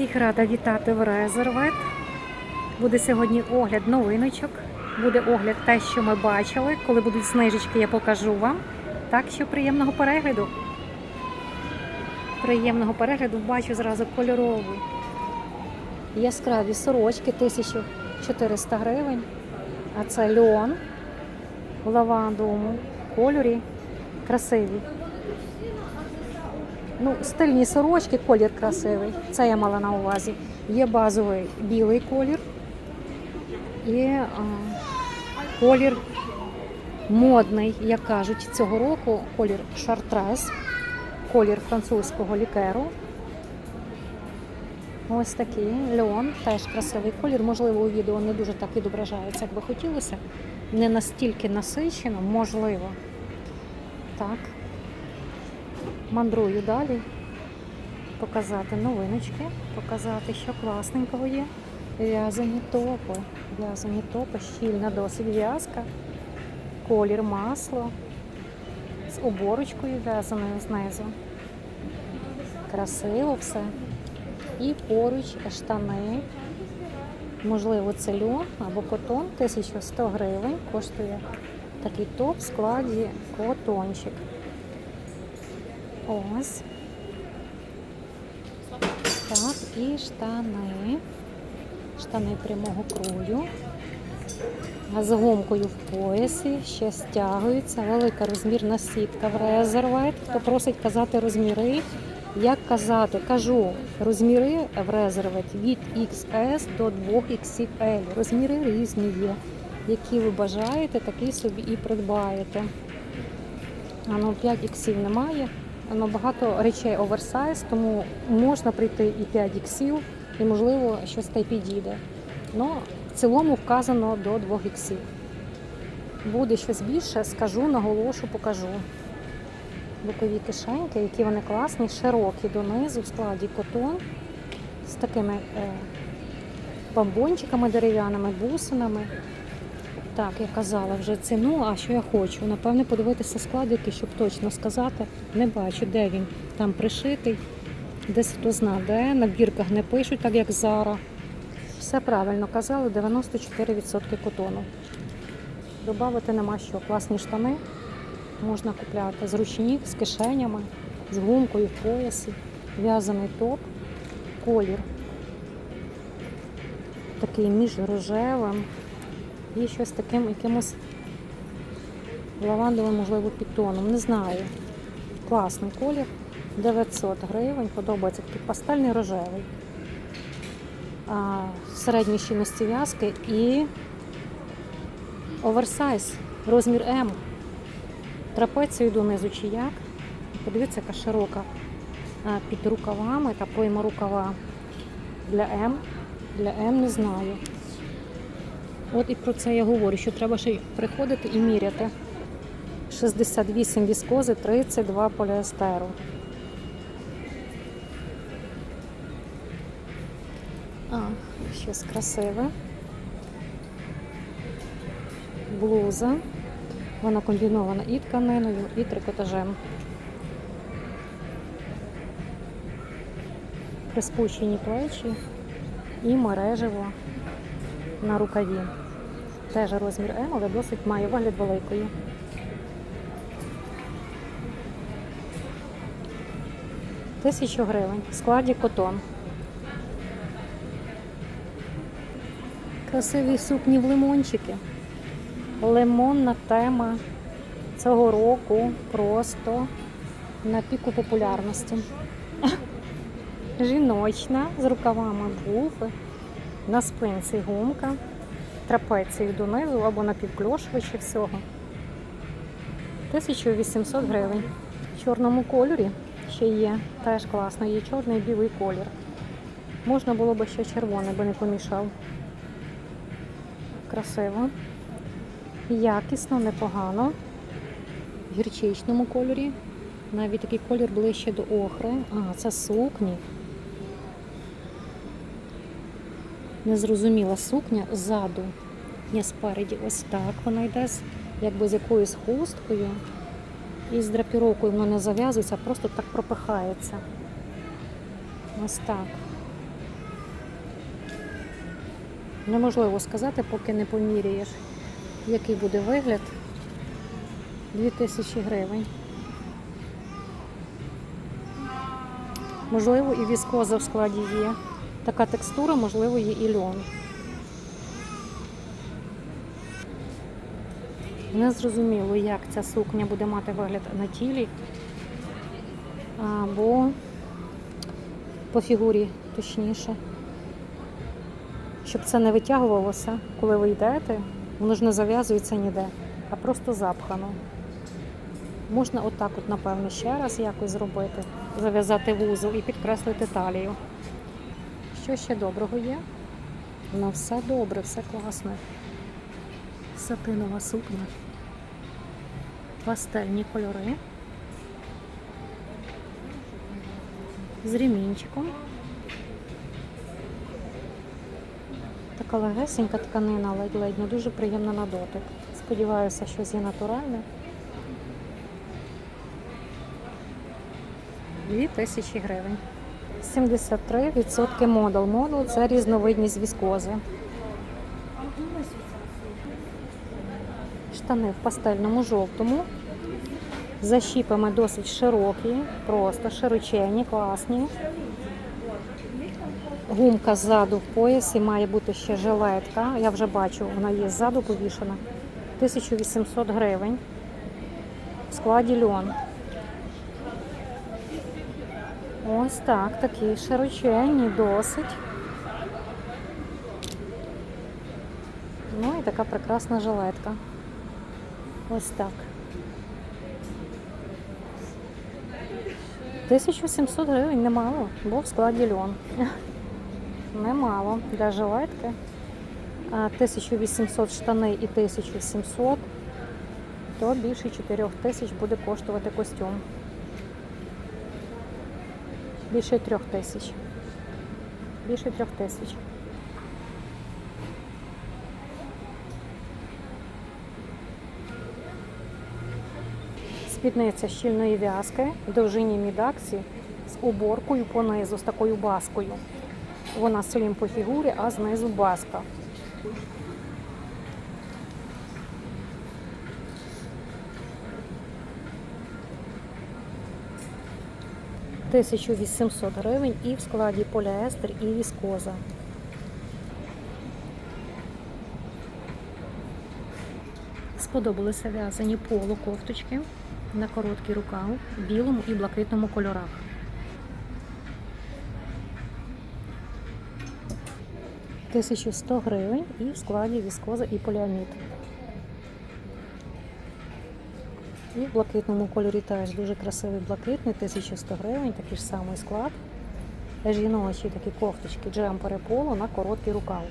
Всіх рада вітати в Резервет. Буде сьогодні огляд новиночок. Буде огляд те, що ми бачили. Коли будуть знижечки, я покажу вам. Так що приємного перегляду. Приємного перегляду бачу зразу кольорові. Яскраві сорочки 1400 гривень. А це льон в лавандовому кольорі. Красиві. Ну, стильні сорочки, колір красивий. Це я мала на увазі. Є базовий білий колір і а, колір модний, як кажуть, цього року колір шартрес, колір французького лікеру. Ось такий льон, теж красивий колір. Можливо, у відео не дуже так відображається, як би хотілося. Не настільки насичено, можливо. Так мандрую далі, показати новиночки, показати, що класненького є. В'язані топи. В'язані топи, щільна досить в'язка, колір масло з оборочкою в'язаною знизу. Красиво все. І поруч штани. Можливо, це льон або котон 1100 гривень. Коштує такий топ в складі котончик. Ось. Так, і штани. Штани прямого крою. З гумкою в поясі, ще стягуються. Велика розмірна сітка в резервет. Хто просить казати розміри, як казати, кажу, розміри в резервет від XS до 2XL. Розміри різні є. Які ви бажаєте, такі собі і придбаєте. А ну 5 іксів немає. Багато речей оверсайз, тому можна прийти і 5 іксів, і можливо щось та й підійде. Ну, в цілому вказано до 2 іксів. Буде щось більше, скажу, наголошу, покажу. Бокові кишеньки, які вони класні, широкі донизу в складі котон з такими е, бомбончиками дерев'яними, бусинами. Так, я казала вже ціну, а що я хочу? Напевне, подивитися складики, щоб точно сказати. Не бачу, де він там пришитий. Десь хто зна, де. На бірках не пишуть, так як зараз. Все правильно казали, 94% котону. Добавити нема що. Класні штани можна купляти. Зручні, з кишенями, з гумкою в поясі, в'язаний топ, колір. Такий між рожевим і щось таким якимось лавандовим, можливо, підтоном. Не знаю. Класний колір. 900 гривень. Подобається такий пастельний рожевий. А, середньої щільності в'язки і оверсайз, розмір М. Трапецію донизу чи як. Подивіться, яка широка під рукавами та пойма рукава для М. Для М не знаю. От і про це я говорю, що треба ще приходити і міряти. 68 віскози, 32 поліестеру. А, щось красиве. Блуза. Вона комбінована і тканиною, і трикотажем. Приспущені плечі і мережево на рукаві. Теж розмір М, але досить має вигляд великої. Тисячу гривень в складі котон. Красиві сукні в лимончики. Лимонна тема цього року просто на піку популярності. Жіночна з рукавами буфи, на спинці гумка, трапецію донизу або напівкльошувачі всього. 1800 гривень. В чорному кольорі ще є, теж класно, є чорний і білий колір. Можна було б ще червоний, би не помішав. Красиво. Якісно, непогано. В гірчичному кольорі. Навіть такий колір ближче до охри. А, це сукні. Незрозуміла сукня ззаду. Ні, спереді ось так вона йде, якби з якоюсь хусткою. І з драпіровкою воно не зав'язується, а просто так пропихається. Ось так. Неможливо сказати, поки не поміряєш, який буде вигляд. 2000 гривень. Можливо, і віскоза в складі є. Така текстура, можливо, є і льон. Не зрозуміло, як ця сукня буде мати вигляд на тілі. Або по фігурі, точніше. Щоб це не витягувалося, коли ви йдете, воно ж не зав'язується ніде, а просто запхано. Можна отак, от, напевно, ще раз якось зробити, зав'язати вузол і підкреслити талію. Що ще доброго є? Ну, все добре, все класно. Сатинова сукня. Пастельні кольори. З ремінчиком. Така легесенька тканина, ледь-ледь, ну дуже приємна на дотик. Сподіваюся, щось є натуральне. Дві тисячі гривень. 73% модел. Модел це різновидність віскози. Штани в пастельному жовтому. Защіпами досить широкі, просто широчені, класні. Гумка ззаду в поясі, має бути ще жилетка. Я вже бачу, вона є ззаду повішена. 1800 гривень. В складі льон. Ось так, такі широченні, досить. Ну і така прекрасна жилетка. Ось так. 1700 гривень немало, бо в складі льон. Немало для жилетки. 1800 штани і 1700, то більше 4000 буде коштувати костюм. Більше трьох тисяч. Більше трьох тисяч. Спідниця щільної в'язки в довжині мідаксі з оборкою понизу, з такою баскою. Вона слім по фігурі, а знизу баска. – 1800 гривень і в складі поліестер і віскоза. Сподобалися в'язані поло кофточки на короткий рукав в білому і блакитному кольорах. Тисячу сто гривень і в складі віскоза і поліамід. І в блакитному кольорі теж дуже красивий блакитний, 1100 гривень, такий ж самий склад. Жіночі такі кофточки, джемпери поло на короткий рукав.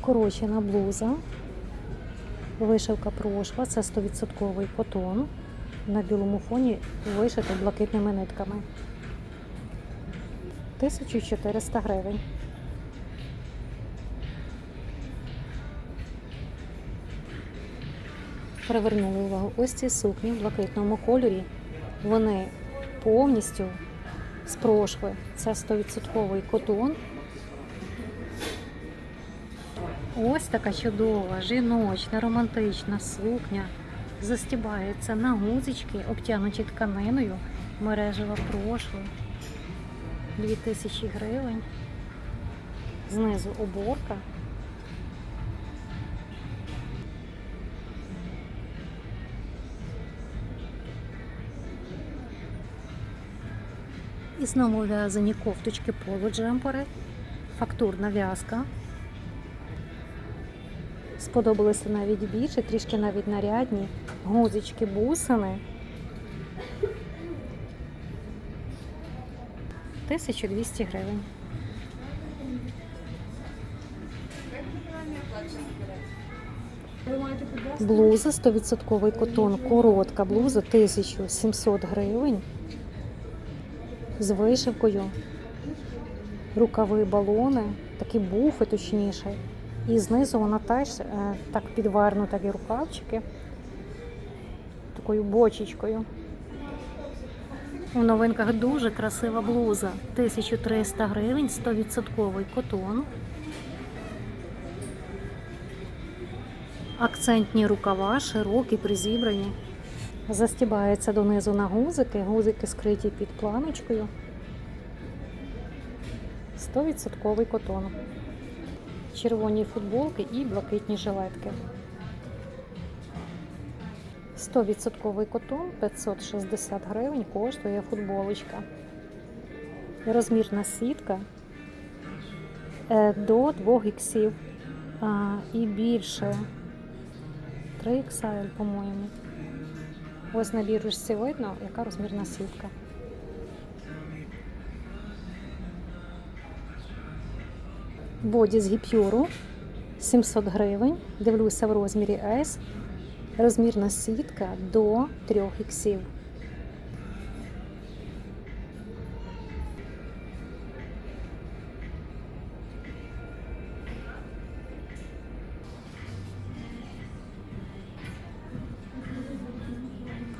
Корочена блуза, вишивка прошва, це 100% котон. На білому фоні вишито блакитними нитками. 1400 гривень. Привернули увагу ось ці сукні в блакитному кольорі. Вони повністю з прошви. Це 100% котон. Ось така чудова, жіночна, романтична сукня. Застібається на гузички, обтянуті тканиною, мережева прошва. 2000 гривень. Знизу оборка. І знову в'язані кофточки поло джемпери, фактурна в'язка. Сподобалися навіть більше, трішки навіть нарядні. Гузички, бусини. 1200 гривень. Блуза 100% котон, коротка блуза 1700 гривень з вишивкою, рукави балони, такі буфи точніше. І знизу вона теж е, так підвернута такі рукавчики такою бочечкою. У новинках дуже красива блуза. 1300 гривень, 100% котон. Акцентні рукава, широкі, призібрані. Застібається донизу на гузики, гузики скриті під планочкою. 100% котон. Червоні футболки і блакитні жилетки. 100% котон 560 гривень коштує футболочка. Розмірна сітка е, до 2 іксів і більше 3 XL, по-моєму. Ось на сьогодні, яка розмірна сітка. Боді з гіпюру 700 гривень. Дивлюся в розмірі S. Розмірна сітка до 3 іксів.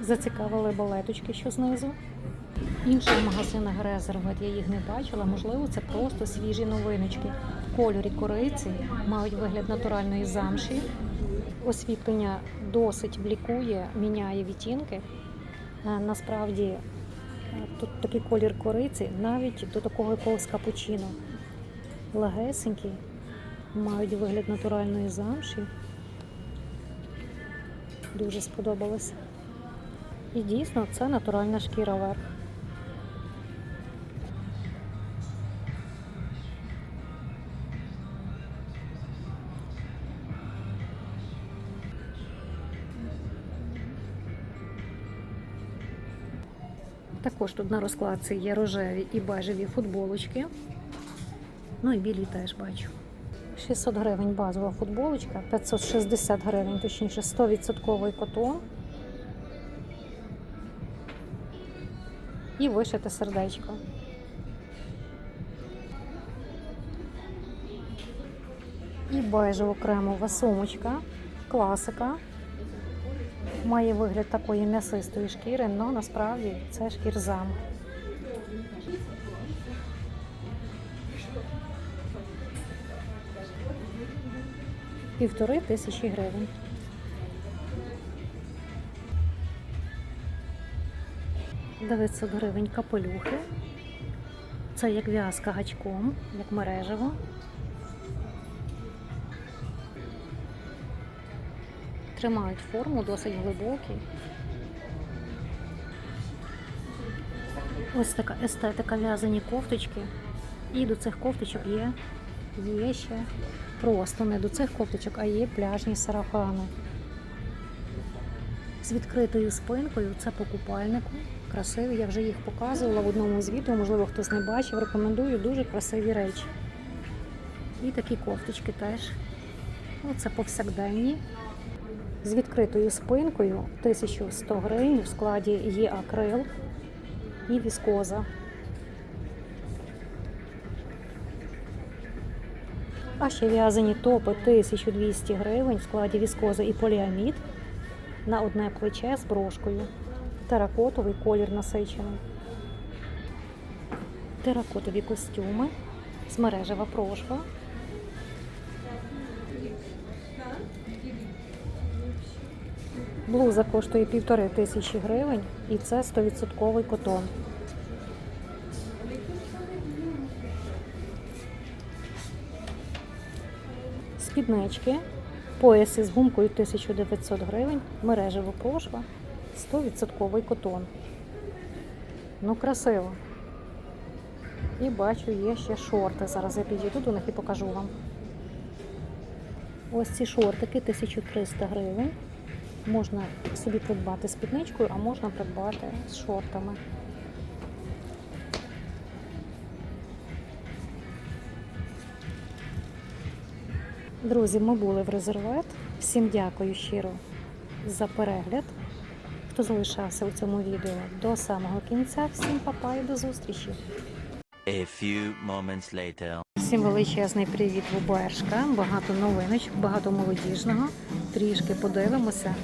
Зацікавили балеточки, що знизу. В інших магазинах резерват я їх не бачила. Можливо, це просто свіжі новиночки. В кольорі кориці мають вигляд натуральної замші. Освітлення досить блікує, міняє відтінки. Е, Насправді е, тут такий колір кориці, навіть до такого якогось капучино. Легесенькі, мають вигляд натуральної замші. Дуже сподобалося. І дійсно це натуральна шкіра верх. Також тут на розкладці є рожеві і бежеві футболочки. Ну і білі теж бачу. 600 гривень базова футболочка, 560 гривень, точніше 100% котон. І вишите сердечко. І бежево кремова сумочка, класика. Має вигляд такої м'ясистої шкіри, але насправді це шкірзам. Півтори тисячі гривень. Дев'ятсот гривень капелюхи. Це як в'язка гачком, як мережево. Тримають форму, досить глибокі. Ось така естетика в'язані кофточки. І до цих кофточок є, є ще просто не до цих кофточок, а є пляжні сарафани. З відкритою спинкою це по купальнику. Красиві, я вже їх показувала в одному з відео, можливо, хтось не бачив. Рекомендую дуже красиві речі. І такі кофточки теж. Ну, це повсякденні. З відкритою спинкою 1100 гривень в складі є акрил і віскоза. А ще в'язані топи 1200 гривень в складі віскоза і поліамід на одне плече з брошкою. Теракотовий колір насичений. Теракотові костюми, змережева прошва. Блуза коштує півтори тисячі гривень і це 100% котон. Спіднички, пояси з гумкою 1900 гривень, мережева прошва, 100% котон. Ну, красиво. І бачу, є ще шорти. Зараз я підійду до них і покажу вам. Ось ці шортики 1300 гривень. Можна собі придбати спідничкою, а можна придбати з шортами. Друзі, ми були в резервет. Всім дякую щиро за перегляд. Хто залишався у цьому відео до самого кінця. Всім папа і до зустрічі! A few moments later. Всім величезний привіт в Бершка. Багато новиночок, багато молодіжного. Трішки подивимося,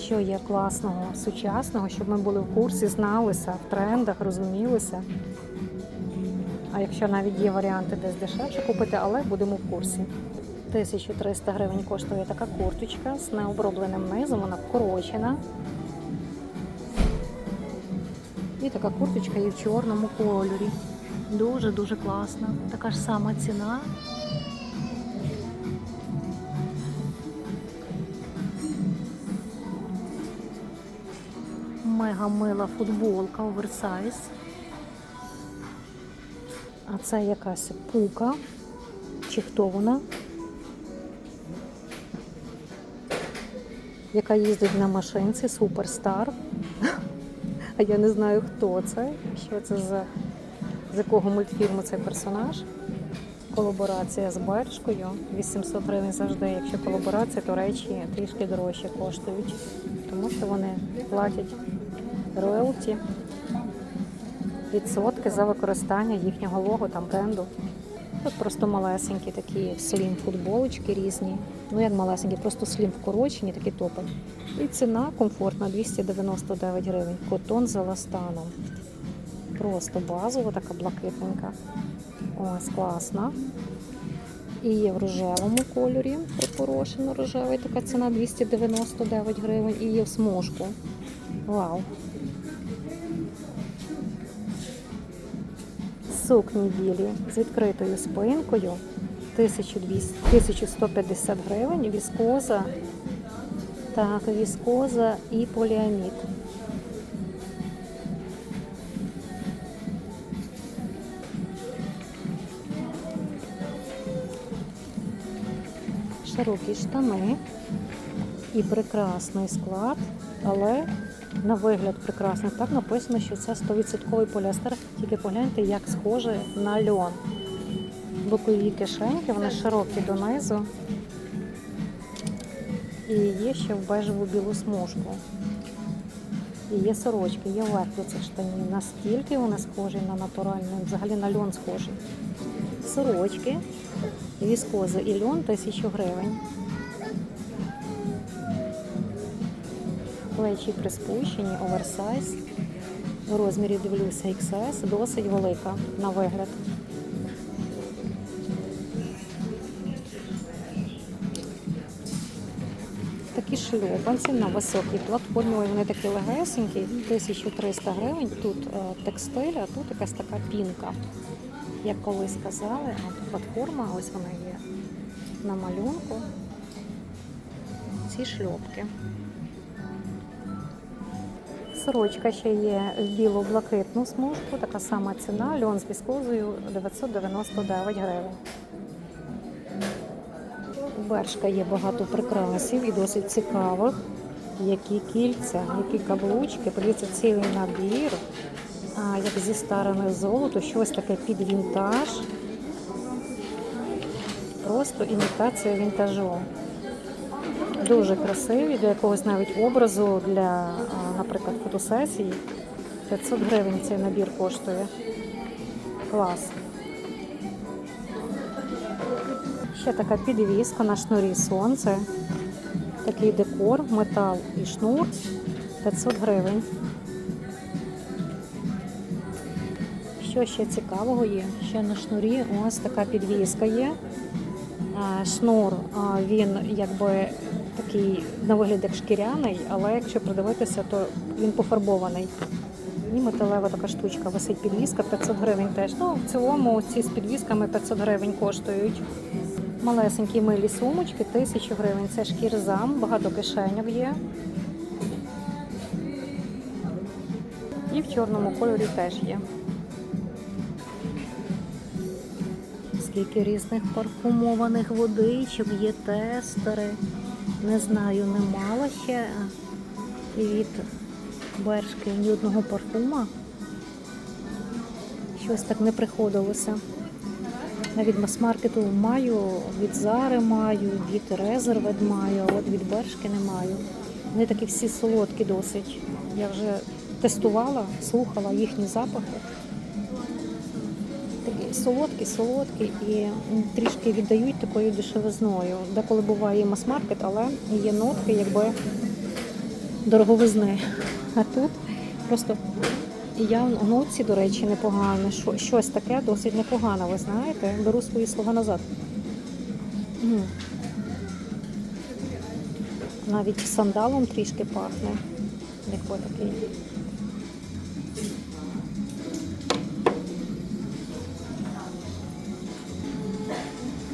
що є класного, сучасного, щоб ми були в курсі, зналися в трендах, розумілися. А якщо навіть є варіанти десь дешевше купити, але будемо в курсі. 1300 гривень коштує така курточка з необробленим низом, вона вкорочена. І така курточка є в чорному кольорі. Дуже-дуже класна. Така ж сама ціна. Мега мила футболка оверсайз. А це якась пука. Чи хто вона? Яка їздить на машинці Суперстар. А я не знаю, хто це, що це за з якого мультфільму цей персонаж. Колаборація з Бершкою 800 гривень завжди. Якщо колаборація, то речі трішки дорожче коштують, тому що вони платять роялті, відсотки за використання їхнього лого там бренду. Тут просто малесенькі такі слім футболочки різні. Ну як малесенькі, просто слім вкорочені, такі топи. І ціна комфортна 299 гривень. Котон з еластаном. Просто базова, така блакитненька. Ось класна. І є в рожевому кольорі, припорошено рожевий, така ціна 299 гривень. І є в смужку. Вау! Сукні білі з відкритою спинкою 1200, 1150 гривень, віскоза, так, віскоза і поліамід. Широкі штани і прекрасний склад, але на вигляд прекрасний. Так написано, що це 100% поліестер, тільки погляньте, як схоже на льон. Бокові кишеньки, вони широкі донизу. І є ще в бежеву білу смужку. І є сорочки, є верх до цих штанів. Наскільки вони схожі на натуральний, взагалі на льон схожий. Сорочки, віскоза і льон тисячу гривень. Плечі приспущені, оверсайз. У розмірі дивлюся XS, досить велика на вигляд. Шльопанці на високій платформі. Ой, Вони такі легесенькі, 1300 гривень. Тут е, текстиль, а тут якась така пінка. Як колись казали, а платформа, ось вона є на малюнку. Ці шльопки. Сорочка ще є в біло-блакитну смужку, така сама ціна, льон з віскозою 999 гривень. У Бершка є багато прикрасів і досить цікавих. Які кільця, які каблучки, подивіться, цілий набір, а, як зі старими золото, щось таке під вінтаж. Просто імітація вінтажу. Дуже красиві, для якогось навіть образу, для, наприклад, фотосесії. 500 гривень цей набір коштує. Клас. Ще така підвіска на шнурі сонце. Такий декор, метал і шнур 500 гривень. Що ще цікавого є? Ще на шнурі ось така підвіска є. Шнур, він якби такий на вигляд як шкіряний, але якщо придивитися, то він пофарбований. І металева така штучка висить підвіска 500 гривень теж. Ну, в цілому ці з підвісками 500 гривень коштують. Малесенькі милі сумочки, 1000 гривень. Це шкірзам, багато кишеньок є. І в чорному кольорі теж є. Скільки різних парфумованих водичок, є тестери. Не знаю, не мала ще від Бершки ні одного парфума. Щось так не приходилося. Від мас-маркету маю, від Зари маю, від Резервед маю, от від Бершки не маю. Вони такі всі солодкі досить. Я вже тестувала, слухала їхні запахи. Такі солодкі, солодкі і трішки віддають такою дешевизною. Деколи буває мас-маркет, але є нотки, якби дороговизни. А тут просто явно, ну ці, до речі, непогане. Що, щось таке досить непогане, ви знаєте. Беру свої слова назад. Навіть сандалом трішки пахне. Як такий.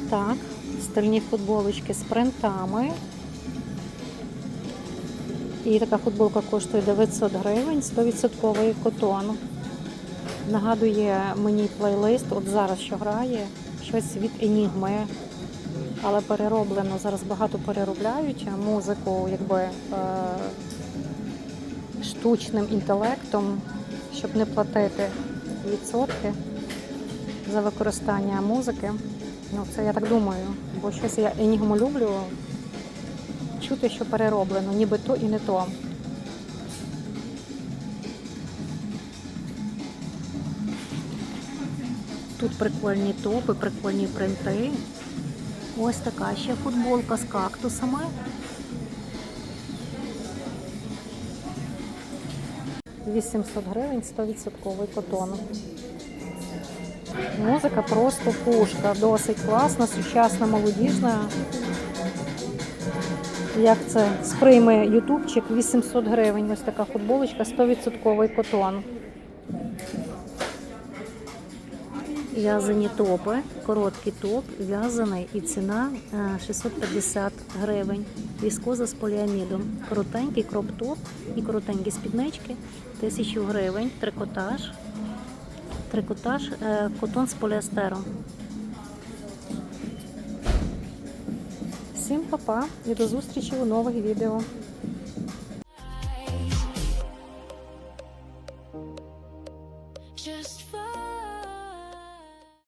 Так, стильні футболочки з принтами. І така футболка коштує 900 гривень, 100% котон. Нагадує мені плейлист, от зараз що грає, щось від Енігми, але перероблено. Зараз багато переробляють музику, якби е, штучним інтелектом, щоб не платити відсотки за використання музики. Ну, це я так думаю, бо щось я Енігму люблю чути, що перероблено, ніби то і не то. Тут прикольні топи, прикольні принти. Ось така ще футболка з кактусами. «800 гривень 100% котон. Музика просто пушка, досить класна, сучасна, молодіжна. Як це сприйме ютубчик 800 гривень. Ось така футболочка, 100% котон. В'язані топи, короткий топ, в'язаний і ціна е, 650 гривень. Віскоза з поліамідом. Коротенький кроп-топ і коротенькі спіднички 1000 гривень. Трикотаж. Трикотаж, е, котон з поліестером. Всім па-па і до зустрічі у нових відео.